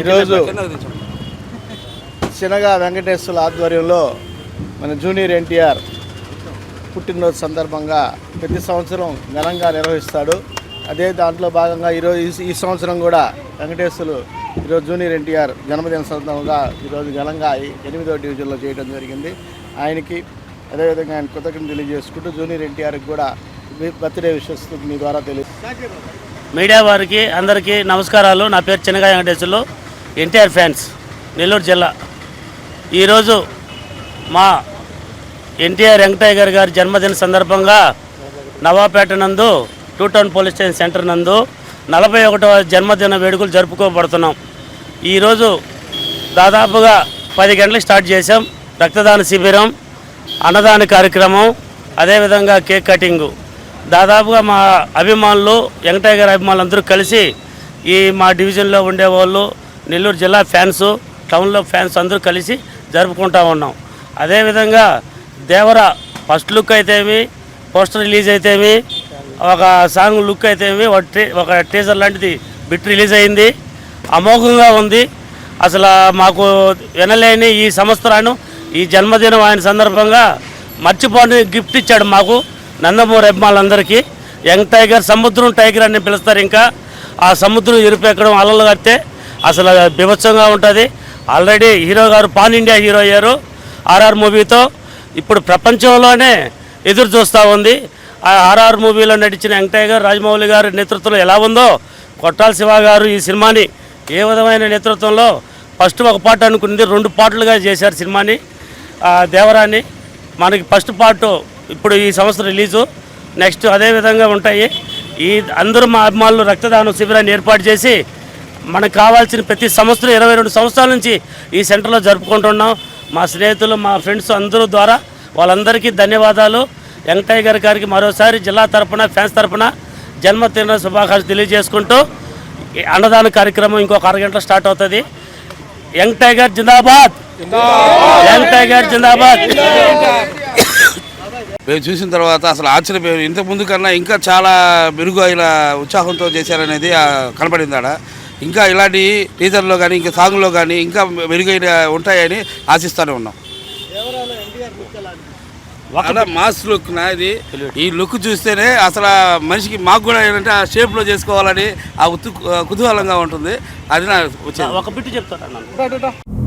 ఈరోజు శనగా వెంకటేశ్వర ఆధ్వర్యంలో మన జూనియర్ ఎన్టీఆర్ పుట్టినరోజు సందర్భంగా ప్రతి సంవత్సరం ఘనంగా నిర్వహిస్తాడు. అదే దాంట్లో భాగంగా ఈరోజు ఈ- ఈ సంవత్సరం కూడా వెంకటేశ్వరులు ఈరోజు జూనియర్ ఎన్టీఆర్ జన్మదిన సందర్భంగా ఈరోజు ఘనంగా ఎనిమిదో డివిజన్లో చేయడం జరిగింది. ఆయనకి అదేవిధంగా ఆయన కృతజ్ఞతలు తెలియజేసుకుంటూ జూనియర్ ఎన్టీఆర్కి కూడా మీ బర్త్డే విషయస్తూ మీ ద్వారా తెలియ మీడియా వారికి అందరికీ నమస్కారాలు. నా పేరు చిన్నగా వెంకటేశ్వర్లు ఎన్టీఆర్ ఫ్యాన్స్ నెల్లూరు జిల్లా. ఈరోజు మా ఎన్టీఆర్ వెంకటయ్య గారి జన్మదిన సందర్భంగా నవాపేట నందు two town police station centre నందు నలభై ఒకటవ జన్మదిన వేడుకలు జరుపుకోబడుతున్నాం. ఈరోజు దాదాపుగా పది గంటలకు స్టార్ట్ చేసాం రక్తదాన శిబిరం అన్నదాన కార్యక్రమం అదేవిధంగా కేక్ కటింగు. దాదాపుగా మా అభిమానులు వెంకటయ్య గారి అభిమానులు అందరూ కలిసి ఈ మా డివిజన్లో ఉండేవాళ్ళు నెల్లూరు జిల్లా ఫ్యాన్స్ టౌన్లో ఫ్యాన్స్ అందరూ కలిసి జరుపుకుంటా ఉన్నాం. అదేవిధంగా దేవర ఫస్ట్ లుక్ అయితేమి పోస్టర్ రిలీజ్ అయితేమి ఒక సాంగ్ లుక్ అయితేమి ఒక టీ- ఒక టీజర్ లాంటిది బిట్ రిలీజ్ అయింది. అమోఘంగా ఉంది. అసలు మాకు వినలేని ఈ సంవత్సరాన్ని ఈ జన్మదినం ఆయన సందర్భంగా మర్చిపోని గిఫ్ట్ ఇచ్చాడు మాకు. నందమూరి అభిమానులందరికీ యంగ్ టైగర్ సముద్రం టైగర్ అని పిలుస్తారు ఇంకా. ఆ సముద్రం ఇరుపెక్కడం అలలు కడితే అసలు బీభత్సంగా ఉంటుంది. ఆల్రెడీ హీరో గారు పాన్ ఇండియా హీరో అయ్యారు. ఆర్ఆర్ మూవీతో ఇప్పుడు ప్రపంచంలోనే ఎదురు చూస్తూ ఉంది. ఆ ఆర్ఆర్ మూవీలో నటించిన యంగ్ టైగర్ రాజమౌళి గారి నేతృత్వంలో ఎలా ఉందో కొట్టాల శివ గారు ఈ సినిమాని ఏ విధమైన నేతృత్వంలో ఫస్ట్ ఒక పాట అనుకుంది రెండు పాటలుగా చేశారు సినిమాని. దేవరాని మనకి ఫస్ట్ పార్ట్ ఇప్పుడు ఈ సంవత్సరం రిలీజు నెక్స్ట్ అదే విధంగా ఉంటాయి. ఈ అందరూ మా అభిమానులు రక్తదానం శిబిరాన్ని ఏర్పాటు చేసి మనకు కావాల్సిన ప్రతి సంవత్సరం ఇరవై రెండు సంవత్సరాల నుంచి ఈ సెంటర్లో జరుపుకుంటున్నాం. మా స్నేహితులు మా ఫ్రెండ్స్ అందరూ ద్వారా వాళ్ళందరికీ ధన్యవాదాలు. యంగ్ టైగర్ గారికి మరోసారి జిల్లా తరపున ఫ్యాన్స్ తరపున జన్మదిన శుభాకాంక్షలు తెలియజేసుకుంటూ అన్నదాన కార్యక్రమం ఇంకొక అరగంట స్టార్ట్ అవుతుంది. యంగ్ టైగర్ జిందాబాద్! యంగ్ టైగర్ జిందాబాద్! మేము చూసిన తర్వాత అసలు ఆశ్చర్యపోయాం ఇంత ముందు కన్నా ఇంకా చాలా మెరుగు అయిన ఉత్సాహంతో చేశారనేది ఆ, కనపడింది ఆడ. ఇంకా ఇలాంటి టీజర్లో కానీ ఇంకా సాంగ్లో కానీ ఇంకా మెరుగైన ఉంటాయని ఆశిస్తూనే ఉన్నాం. అలా మాస్ లుక్ నా ఇది. ఈ లుక్ చూస్తేనే అసలు మనిషికి మాకు కూడా ఏంటంటే ఆ షేప్లో చేసుకోవాలని ఆ ఉత్తు కుతూహలంగా ఉంటుంది. అది నా వచ్చేది ఒక బిట్టు చెప్తాను